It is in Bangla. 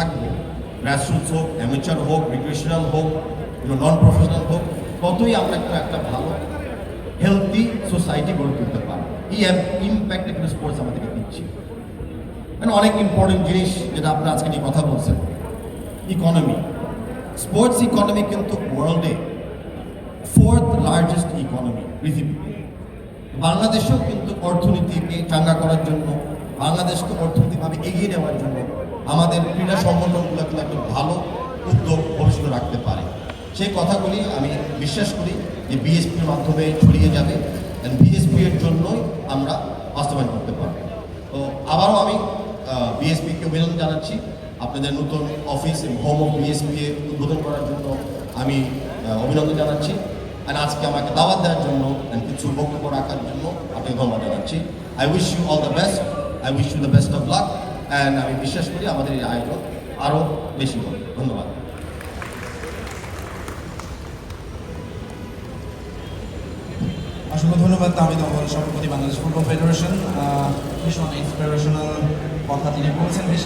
থাকব। গ্রাসরুটস হোক অ্যামেচার হোক রিক্রিয়েশনাল হোক নন প্রফেশনাল হোক, ততই আমরা একটা একটা ভালো হেলদি সোসাইটি গড়ে তুলতে পারব। এই ইম্প্যাক্ট কিন্তু স্পোর্টস আমাদেরকে দিচ্ছে। মানে অনেক ইম্পর্টেন্ট জিনিস যেটা আপনারা আজকে নিয়ে কথা বলছেন। ইকোনমি স্পোর্টস ইকোনমি কিন্তু ওয়ার্ল্ডে ফোর্থ লার্জেস্ট ইকোনমি পৃথিবীতে বাংলাদেশেও কিন্তু অর্থনীতিকে চাঙ্গা করার জন্য, বাংলাদেশকে অর্থনৈতিকভাবে এগিয়ে নেওয়ার জন্য আমাদের ক্রীড়া সংগঠনগুলো কিন্তু একটা ভালো উদ্যোগ ভবিষ্যতে রাখতে পারে। সেই কথাগুলি আমি বিশ্বাস করি যে বিএসপির মাধ্যমে ছড়িয়ে যাবে বিএসপি এর জন্যই আমরা বাস্তবায়ন করতে পারব। তো আবারও আমি বিএসপিকে অভিনন্দন জানাচ্ছি। আপনাদের নতুন অফিস হোম অফ বিএসপি উদ্বোধন করার জন্য আমি অভিনন্দন জানাচ্ছি। আর আজকে আমাকে দাওয়াত দেওয়ার জন্য কিছু বক্তব্য রাখার জন্য আপনাকে ধন্যবাদ জানাচ্ছি। I wish you all the best I wish you the best of luck and আমি বিশ্বাস করি আমাদের এই আয়োজন আরও বেশি হবে। ধন্যবাদ। অসংখ্য ধন্যবাদ আমি তোমার সভাপতি বাংলাদেশ ফুটবল ফেডারেশন। ভীষণ ইন্সপিরেশনাল কথা তিনি বলছেন।